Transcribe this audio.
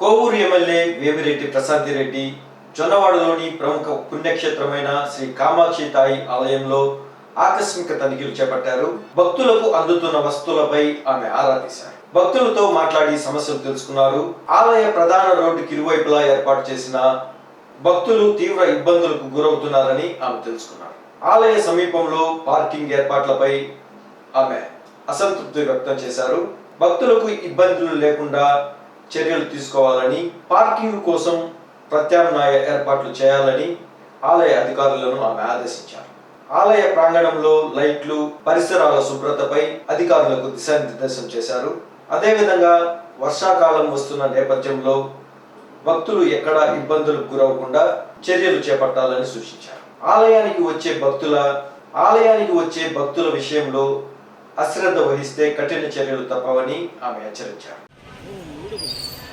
Kovur MLA Vemireddy Prasad Reddy జొన్నవాడలోని ప్రముఖ పుణ్యక్షేత్రమైన శ్రీ కామాక్షి తాయి ఆలయంలో ఆకస్మిక తనిఖీలు చేపట్టారు. భక్తులకు అందుతున్న వస్తువులపై ఆమె ఆరా తీశారు. భక్తులతో మాట్లాడి సమస్యలు తెలుసుకున్నారు. ఆలయ ప్రధాన రోడ్డుకి ఇరువైపులా ఏర్పాటు చేసిన భక్తులు తీవ్ర ఇబ్బందులకు గురవుతున్నారని ఆమె తెలుసుకున్నారు. ఆలయ సమీపంలో పార్కింగ్ ఏర్పాట్లపై ఆమె అసంతృప్తి వ్యక్తం చేశారు. భక్తులకు ఇబ్బందులు లేకుండా చర్యలు తీసుకోవాలని పార్కింగ్ కోసం ప్రత్యామ్నాయ ఏర్పాట్లు చేయాలని ఆలయ అధికారులను ఆమె ఆదేశించారు. ఆలయ ప్రాంగణంలో లైట్లు పరిసరాల శుభ్రతపై అధికారులకు దిశానిర్దేశం చేశారు. అదేవిధంగా వర్షాకాలం వస్తున్న నేపథ్యంలో భక్తులు ఎక్కడ ఇబ్బందులకు గురవకుండా చర్యలు చేపట్టాలని సూచించారు. ఆలయానికి వచ్చే భక్తుల ఆలయానికి వచ్చే భక్తుల విషయంలో అశ్రద్ధ వహిస్తే కఠిన చర్యలు తప్పవని ఆమె హెచ్చరించారు. Tudo bem.